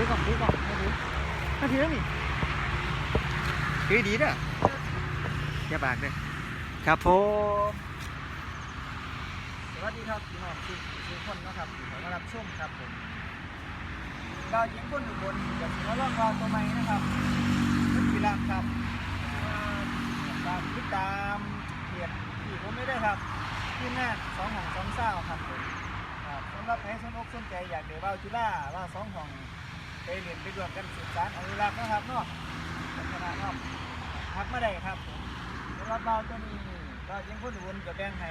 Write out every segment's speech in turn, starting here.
ถือก่อนถือก่อนมาถือมาถือนี่ถือดีเด้ออย่าบากเด้อครับผมสวัสดีครับพี่น้องทุกทุกคนนะครับที่เข้ามารับชมครับผมดาวยิงคนอยู่บนกับสิมาล่องวาวตัวใหม่นะครับเป็นกีฬาครับตามติดตามเพจที่ผมไม่ได้ครับที่แม่สองของสองเศร้าครับผมสำหรับใครสนอกสนใจอยากเดี๋ยวว่าจุฬาว่าสองของ ไปเรียนไปรวมกันสืบสานอนุรักษ์นะครับเนาะพัฒนาเนาะทักไมาได้ครับสำหรับเบาตัวนี้ก็ยังคนอุบลกับแบ่งให้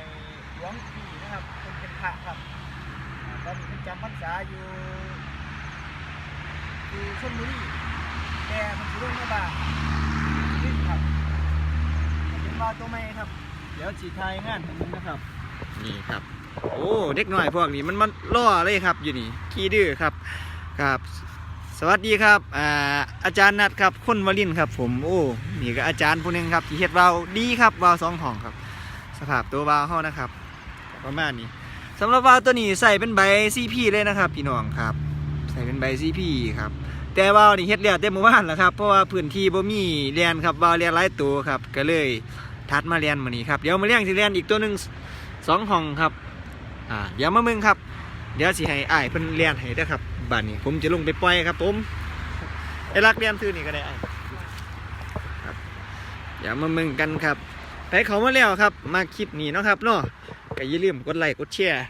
หลวงพี่นะครับเป็นเป็นพระครับอ่าตอนนี้เป็นจำพรรษาอยู่อยู่ชลบุรีแต่มันอยู่เรื่องมาบ้างนี่ครับเป็นเบาตัวใหม่ครับ เดี๋ยวสีไทยงานของมึงนะครับนี่ครับ โอ้ เด็กหน่อยพวกนี้มันมันล่อเลยครับ อยู่นี่ขี้ดื้อครับ ครับ สวัสดีครับอ่าอาจารย์นัดครับคนวลินครับ ผมโอ้นี่ก็อาจารย์ผู้หนึงครับที่เฮ็ดวาวดีครับวาวสองห้องครับ สภาพตัววาวเฮานะครับ ประมาณนี้สำหรับวาวตัวนี้ใส่เป็นใบซีพีเลยนะครับพี่น้องครับ ใส่เป็นใบซีพีครับแต่วาวนี่เฮ็ดแล้วแต่เมื่อวานแล้วครับเพราะว่าพื้นที่บ่มีเรียนครับวาวเรียนหลายตัวครับก็เลยทัดมาเรียนมื้อนี้ครับเดี๋ยวมาเรียนสิเรียนอีกตัวหนึงสองห้องครับอ่าเดี๋ยวมามึงครับ เดี๋ยวสิให้อ้ายเพิ่นเรียนให้เด้อครับบ้านนี้ ผมจะลงไปปล่อยครับผมไอ้รักเรียนซื้อนี่ก็ได้อ้ายครับเดี๋ยวมามึงกันครับไปเขามาแล้วครับ มาคลิปนี้เนาะครับเนาะก็อย่าลืมกดไลค์กดแชร์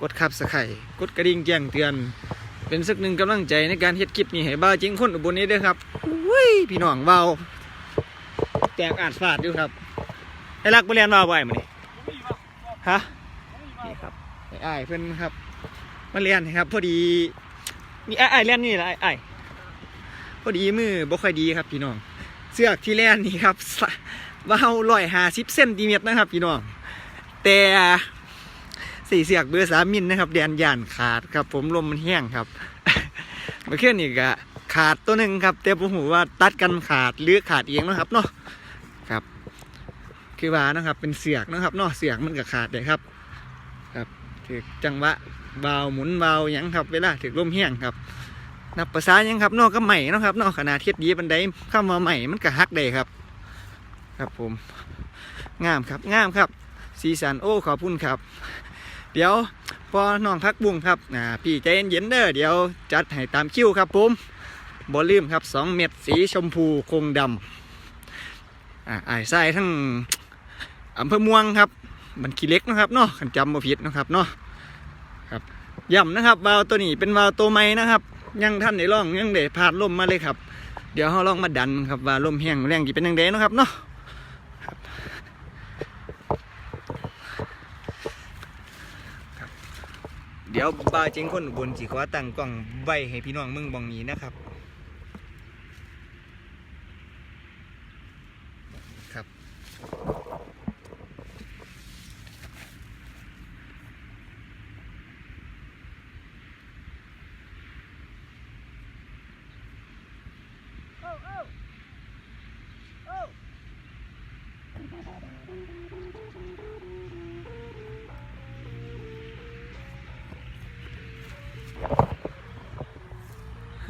กดคับสไครต์กดกระดิ่งแจ้งเตือน เป็นสักหนึ่งกำลังใจในการเฮ็ดคลิปนี้ให้บ้าจริงคนอุบลนี้ด้อครับอุ้ยพี่น้องเบาแตกอาดฟาดอยู่ครับไอ้รักไปเรียนเบาบ่อยมั้ยนี่ฮะ อ้อ้ายเพื่อนครับมาเรียนครับ พอดีมีไอ้ไอ้เรียนนี่แหละไอ้พอดีมือบ่ค่อยดีครับพี่น้อง เสือกที่เรียนนี่ครับว่าวร้อยหาสิบเซนติเมตรนะครับพี่น้อง แต่สี่เสือกเบอร์สามมิลนะครับแดนยานขาดครับ ผมลมมันแห้งครับเมื่อคืนนี่ก็ขาดตัวหนึ่งครับ แต่ผมหูว่าตัดกันขาดหรือขาดเองนะครับเนาะครับ คือว่านะครับเป็นเสือกนะครับเนาะเสือกมันก็ขาดเลยครับ ถือจังหวะเบาหมุนเบาหยังครับ เวลาถือลมแห้งครับ นับภาษาหยังครับนอกก็ใหม่นะครับนอกขนาดเทียบดีบันไดเข้ามาใหม่มันก็ฮักได้ครับ ครับผมงามครับงามครับสีสันโอ้ขอบคุณครับ เดี๋ยวพอน้องพักบุ้งครับอ่าพี่ใจเย็นเด้อเดี๋ยวจัดให้ตามคิวครับผมบอลลืมครับสองเม็ดสีชมพูคงดำอ่าอายไส้ทั้งอำเภอม่วงครับ มันขี้เล็กนะครับเนาะขันจำมาผิดนะครับเนาะ ครับย่ำนะครับวาล์วตัวนี้เป็นวาล์วตัวใหม่นะครับยังท่านได้ลองยังได้ผ่านลมมาเลยครับ เดี๋ยวเราลองมาดันครับว่าลมแห้งแรงกี่เป็นยังไงนะครับเนาะครับเดี๋ยวบาเจงคนบนสีขอตั้งกล้องไว้ให้พี่น้องมึงบองนี้นะครับ ครับ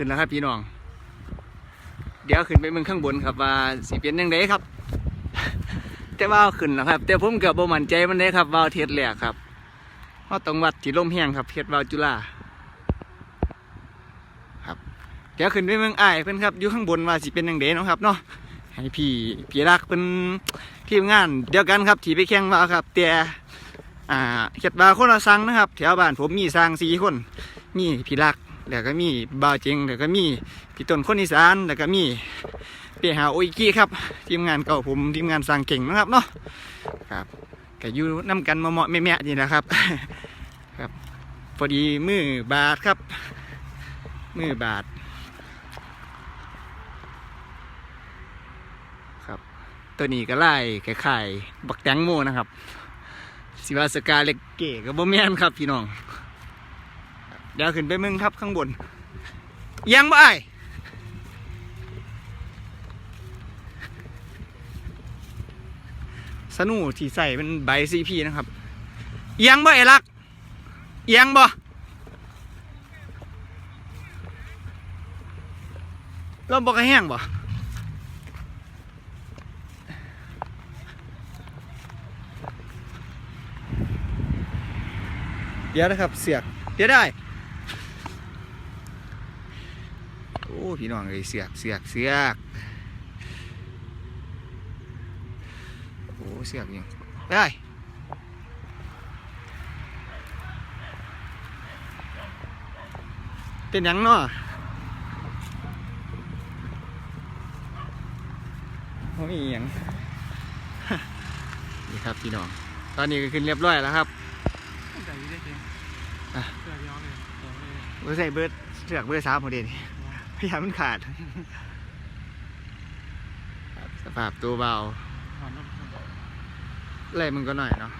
ขึ้นแล้วครับพี่น้อง เดี๋ยวขึ้นไปเมืองข้างบนครับว่าสิเป็นยังไงครับ แต่ว่าเอาขึ้นแล้วครับ แต่ผมเกือบบ่มั่นใจมันได้ครับว่าเทียดแหลกครับเพราะต้องวัดที่ลมแห้งครับเทียดวาจุฬาครับเดี๋ยวขึ้นไปเมืองไอ้เพิ่นครับอยู่ข้างบนว่าสิเป็นยังไงเนาะครับเนาะให้พี่พี่รักเป็นทีมงาน เดียวกันครับที่ไปแข่งวาครับ แต่อ่าเขียดวาคนละสังนะครับ แถวบ้านผมมีสร้างสี่คน มีพี่รัก แล้วก็มีบาวเจงแล้วก็มีพี่ต้นคนอีสานแล้วก็มีเปียหาโออิกิครับทีมงานเก่าผมทีมงานสร้างเก่งนะครับเนาะครับก็อยู่น้กันมาเหมาะแม่ๆนี่นะครับครับพอดีมือบาทครับ มือบาทครับตัวนี้ก็ไล่ไข่บักแตงโมนะครับสิวาสกาเล็กเก๋กับบ่แม่นครับพี่น้อง ดี๋ยวขึ้นไปมึงครับข้างบน ยังบ่ไอายสนูที่ใส่เป็นใบซีพีนะครับ ยังบ่ไอรัก ยังบ่ลมบอกแห้งบ่เดี๋ยวนะครับเสียกเดี๋ยวได้ โอ้ พี่น้องเลยเสียกเสียกเสียกโอ้เสียกยังได้เป็นหยังเนาะโอ้ยหยังนี่ครับพี่น้อง ตอนนี้ก็ขึ้นเรียบร้อยแล้วครับใจได้จริงอะเสือกย้อนเลยเสือกเลยเบอร์ใส่เบอร์เสือกเบอร์สามพอดีนี่ พยายามมันขาดครับสภาพตัวเบาหอนรถอะไรมึงก็หน่อยเนาะ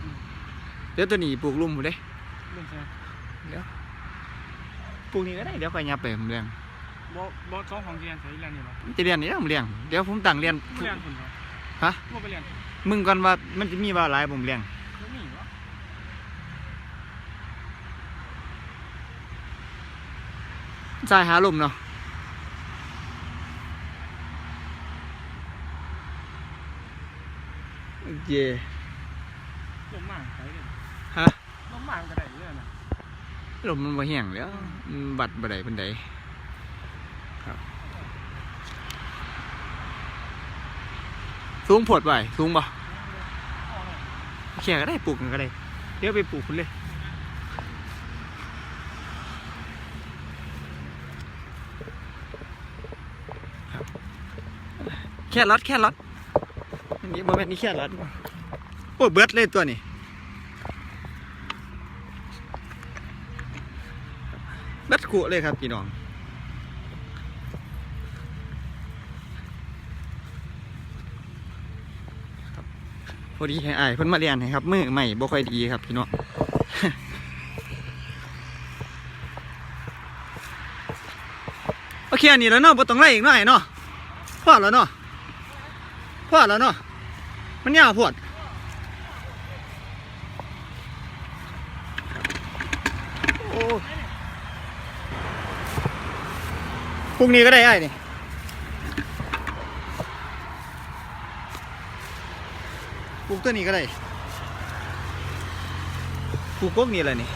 เดี๋ยวตัวนี้ปลูกลุ่มหมดเด้เรื่องใช่เดี๋ยวปลูกนี้ก็ได้เดี๋ยวค่อยยับไปผมเลี้ยงบอบอสองของเรียนใส่เรียนนี่หรอจะเรียนนี่ผมเลี้ยงเดี๋ยวผมตั้งเรียนไม่เรียนคุณเหรอฮะว่าไปเรียนมึงก่อนว่ามันจะมีว่าหลายผมเลี้ยงไม่มีวะสายหาลมเนาะ เย่ลมมากใส่เลยฮะลมมากก็ได้เรื่องนะลมมันบ่แห้งแล้วมันบัดบ่ได้ปานใดครับสูงโพดไว้สูงบ่แค่ก็ได้ปลูกกันก็ได้เดี๋ยวไปปลูกคุณเลยครับแค่รอดแค่รอดอั นนี้บ่แม่นนี่แค่รอดโอ้เบิดเลยตัวนี้เบิดกุเลยครับพี่น้องพอดีให้อายเพิ่นมาเรียนให้ครับมือใหม่บ่ค่อยดีครับพี่น้องโอเคอันนี้แล้วเนาะบ่ต้องไล่อีกหน่อยเนาะพอแล้วเนาะพอแล้วเนาะ มันยาวโพวดโอ้พรุ่งนี้ก็ได้ไอ้นี่ปลูกตัวนี้ก็ได้ปลูกพวกนี้อะไรนี่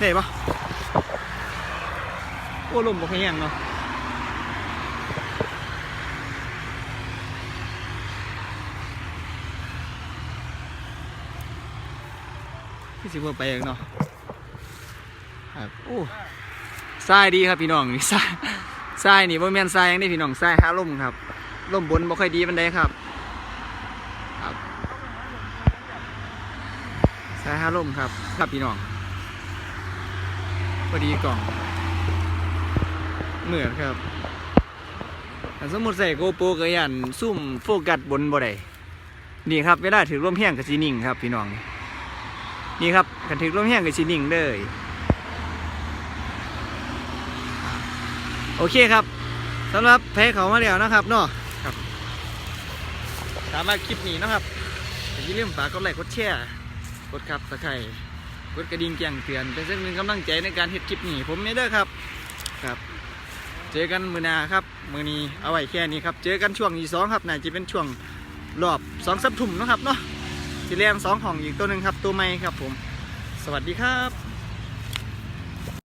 ได้ปะโอ้ลมบอยแห้งเนาะ พี่สิบ่ไปเองเนาะครับโอ้ทรายดีครับพี่น้องนี่ทรายทรายนี่บ่แม่นทรายยังนี่พี่น้องทรายหาลมครับลมบนบ่ค่อยดีปานใดครับครับทรายหาลมครับ ครับพี่น้องพอดีกล่องเหมือนครับแต่สมมติใส่โกโปรก็ยันซุ่มโฟกัสบนบ่ได้นี่ครับเวลาถือร่วมแห้งกับสีนิ่งครับพี่น้อง นี่ครับกันถือร่มแห้งกับสีนิ่งเลย โอเคครับสำหรับแพ้เขามาแล้วนะครับเนาะครับสามารถคลิปนี้นะครับอย่าลืมฝากกดไลค์กดแชร์กดครับตะไคร่กดกระดิ่งแจ้งเตือนเป็นสิ่งหนึ่งกำลังใจในการเฮ็ดคลิปนี้ผมไม่เด้อครับครับเจอกันมือนาครับ มือนี้เอาไว้แค่นี้ครับ เจอกันช่วงที่สองครับน่าจะเป็นช่วงรอบสองสัปทุ่มนะครับเนาะ สีแรงสองห้องอีกตัวหนึ่งครับ ตัวใหม่ครับผม สวัสดีครับ